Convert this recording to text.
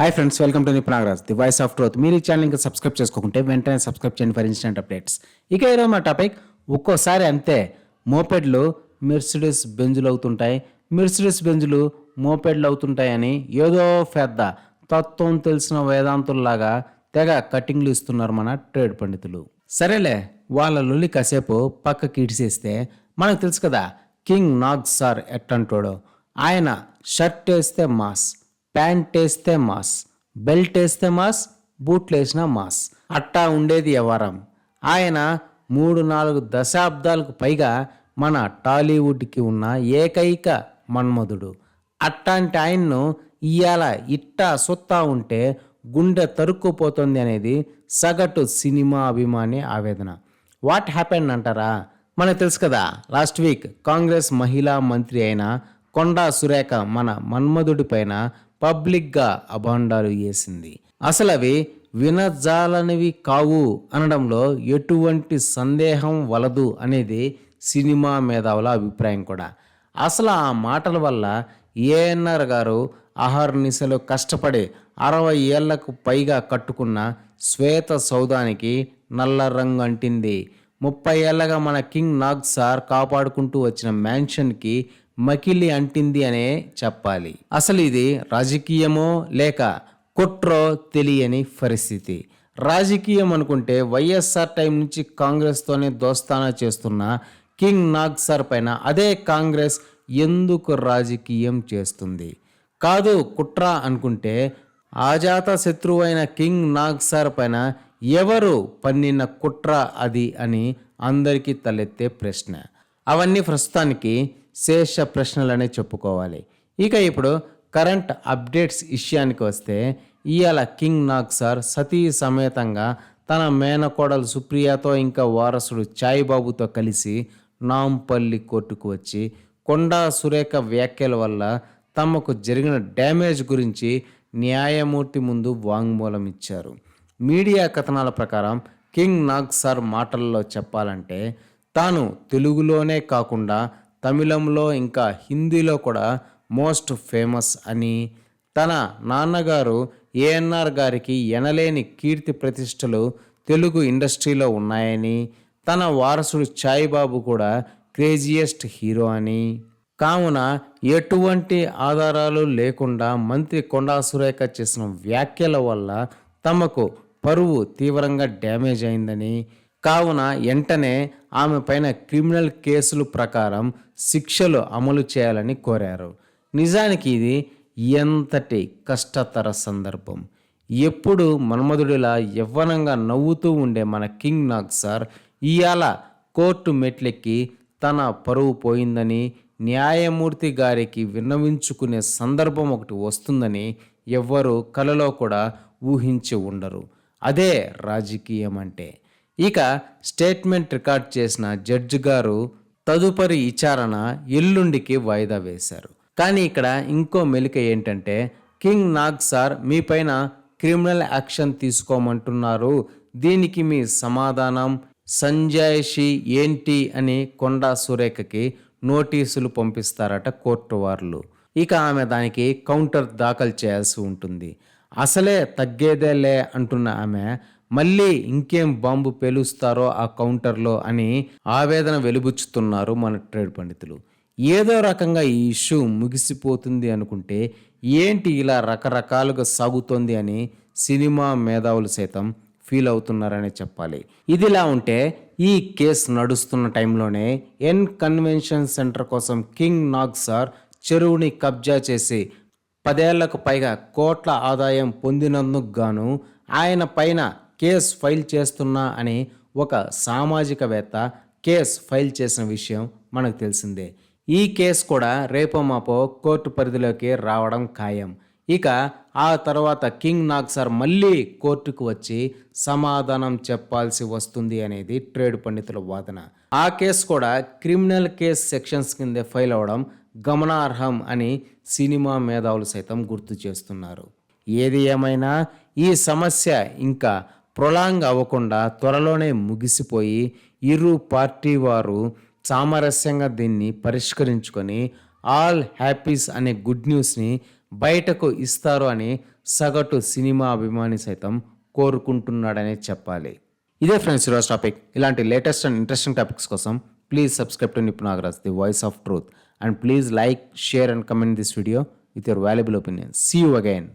Hi friends welcome to నిపుణాగరాజ్ the voice of truth మీరు ఈ ఛానల్ ఇంకా సబ్స్క్రైబ్ చేసుకుంటే వెంటనే సబ్స్క్రైబ్ చేయండి ఫర్ ఇన్స్టెంట్ అప్డేట్స్ ఇక ఈరోజు మా టాపిక్ ఒక్కోసారి అంతే మోపెడ్లు మెర్సిడెస్ బెంజులు అవుతుంటాయి. మెర్సిడెస్ బెంజులు మోపెడ్లు అవుతుంటాయని ఏదో పెద్ద తత్వం తెలిసిన వేదాంతుల్లాగా తెగ కటింగ్లు ఇస్తున్నారు మన ట్రేడ్ పండితులు. సరేలే వాళ్ళ లొల్లి కాసేపు పక్కకి ఇడిసేస్తే మనకు తెలుసు కదా కింగ్ నాగ్ సార్ ఎట్టంటోడో. ఆయన షర్ట్ వేస్తే మాస్. ప్యాంట్ వేస్తే మాస్ బెల్ట్ వేస్తే మాస్ బూట్లు వేసిన మాస్. అట్టా ఉండేది వ్యవహారం. ఆయన మూడు నాలుగు దశాబ్దాలకు పైగా మన టాలీవుడ్కి ఉన్న ఏకైక మన్మధుడు. అట్టాంటి ఆయన్ను ఇయ్యాల ఇట్టా సొత్తా ఉంటే గుండె తరుక్కుపోతుంది అనేది సగటు సినిమా అభిమాని ఆవేదన. వాట్ హ్యాపెన్ అంటారా? మనకు తెలుసు కదా లాస్ట్ వీక్ కాంగ్రెస్ మహిళా మంత్రి అయిన కొండా సురేఖ మన మన్మధుడి పైన పబ్లిక్గా అభాండాలు వేసింది అసలు అవి వినజాలనివి కావు అనడంలో ఎటువంటి సందేహం వలదు అనేది సినిమా మేధావుల అభిప్రాయం కూడా. అసలు ఆ మాటల వల్ల ఏఎన్ఆర్ గారు అహర్నిశలు కష్టపడి అరవై ఏళ్ళకు పైగా కట్టుకున్న శ్వేత సౌదానికి నల్ల రంగు అంటింది. ముప్పై ఏళ్ళగా మన కింగ్ నాగ్ సార్ కాపాడుకుంటూ వచ్చిన మ్యాన్షన్కి మకిలి అంటింది అనే చెప్పాలి. అసలు ఇది రాజకీయమో లేక కుట్రో తెలియని పరిస్థితి. రాజకీయం అనుకుంటే వైఎస్ఆర్ టైం నుంచి కాంగ్రెస్తోనే దోస్తానా చేస్తున్న కింగ్ నాగ్ సార్ పైన అదే కాంగ్రెస్ ఎందుకు రాజకీయం చేస్తుంది? కాదు కుట్ర అనుకుంటే ఆజాత శత్రువైన కింగ్ నాగ్ సార్ పైన ఎవరు పన్నిన కుట్ర అది అని అందరికీ తలెత్తే ప్రశ్న. అవన్నీ ప్రస్తుతానికి శేష ప్రశ్నలనే చెప్పుకోవాలి. ఇక ఇప్పుడు కరెంట్ అప్డేట్స్ విషయానికి వస్తే ఇవాళ కింగ్ నాగ్ సార్ సతీ సమేతంగా తన మేనకోడలు సుప్రియతో ఇంకా వారసుడు చాయిబాబుతో కలిసి నాంపల్లి కోర్టుకు వచ్చి కొండా సురేఖ వ్యాఖ్యల వల్ల తమకు జరిగిన డ్యామేజ్ గురించి న్యాయమూర్తి ముందు వాంగ్మూలం ఇచ్చారు. మీడియా కథనాల ప్రకారం కింగ్ నాగ్ సార్ మాటల్లో చెప్పాలంటే తాను తెలుగులోనే కాకుండా తమిళంలో ఇంకా హిందీలో కూడా మోస్ట్ ఫేమస్ అని తన నాన్నగారు ఏఎన్ఆర్ గారికి ఎనలేని కీర్తి ప్రతిష్టలు తెలుగు ఇండస్ట్రీలో ఉన్నాయని తన వారసుడు చాయిబాబు కూడా క్రేజియెస్ట్ హీరో అని. కావున ఎటువంటి ఆధారాలు లేకుండా మంత్రి కొండా సురేఖ చేసిన వ్యాఖ్యల వల్ల తమకు పరువు తీవ్రంగా డ్యామేజ్ అయిందని కావున వెంటనే ఆమె పైన క్రిమినల్ కేసులు ప్రకారం శిక్షలు అమలు చేయాలని కోరారు. నిజానికి ఇది ఎంతటి కష్టతర సందర్భం. ఎప్పుడు మన్మధుడిలా యవ్వనంగా నవ్వుతూ ఉండే మన కింగ్ నాగ్ సార్ ఇవాళ కోర్టు మెట్లెక్కి తన పరువు పోయిందని న్యాయమూర్తి గారికి విన్నవించుకునే సందర్భం ఒకటి వస్తుందని ఎవ్వరూ కలలో కూడా ఊహించి ఉండరు. అదే రాజకీయం అంటే ఇక స్టేట్మెంట్ రికార్డ్ చేసిన జడ్జి గారు తదుపరి విచారణ ఎల్లుండికి వాయిదా వేశారు. కానీ ఇక్కడ ఇంకో మెలిక ఏంటంటే కింగ్ నాగ్ సార్ మీపైన క్రిమినల్ యాక్షన్ తీసుకోమంటున్నారు. దీనికి మీ సమాధానం సంజాయిషి ఏంటి అని కొండా సురేఖకి నోటీసులు పంపిస్తారట కోర్టు వార్లు. ఇక ఆమె దానికి కౌంటర్ దాఖలు చేయాల్సి ఉంటుంది. అసలే తగ్గేదేలే అంటున్న ఆమె మళ్ళీ ఇంకేం బాంబు పేలుస్తారో ఆ కౌంటర్లో అని ఆవేదన వెలుబుచ్చుతున్నారు మన ట్రేడ్ పండితులు. ఏదో రకంగా ఈ ఇష్యూ ముగిసిపోతుంది అనుకుంటే ఏంటి ఇలా రకరకాలుగా సాగుతోంది అని సినిమా మేధావులు సైతం ఫీల్ అవుతున్నారనే చెప్పాలి. ఇదిలా ఉంటే ఈ కేసు నడుస్తున్న టైంలోనే ఎన్ కన్వెన్షన్ సెంటర్ కోసం కింగ్ నాగ్ సార్ చెరువుని కబ్జా చేసి పదేళ్ళకు పైగా కోట్ల ఆదాయం పొందినందుకు గాను ఆయన పైన కేసు ఫైల్ చేస్తున్నా అని ఒక సామాజికవేత్త కేసు ఫైల్ చేసిన విషయం మనకు తెలిసిందే. ఈ కేసు కూడా రేపో మాపో కోర్టు పరిధిలోకి రావడం ఖాయం. ఇక ఆ తర్వాత కింగ్ నాగ్ సార్ మళ్ళీ కోర్టుకు వచ్చి సమాధానం చెప్పాల్సి వస్తుంది అనేది ట్రేడ్ పండితుల వాదన. ఆ కేసు కూడా క్రిమినల్ కేస్ సెక్షన్స్ కింద ఫైల్ అవడం గమనార్హం అని సినిమా మేధావులు సైతం గుర్తు చేస్తున్నారు. ఏది ఏమైనా ఈ సమస్య ఇంకా ప్రొలాంగ్ అవ్వకుండా త్వరలోనే ముగిసిపోయి ఇరు పార్టీ వారు సామరస్యంగా దీన్ని పరిష్కరించుకొని ఆల్ హ్యాపీస్ అనే గుడ్ న్యూస్ని బయటకు ఇస్తారు అని సగటు సినిమా అభిమాని సైతం కోరుకుంటున్నాడనే చెప్పాలి. ఇదే ఫ్రెండ్స్ ఈరోజు టాపిక్. ఇలాంటి లేటెస్ట్ అండ్ ఇంట్రెస్టింగ్ టాపిక్స్ కోసం please subscribe to నిప్ Nagaraj the voice of truth. And please like share and comment this video with your valuable opinion see you again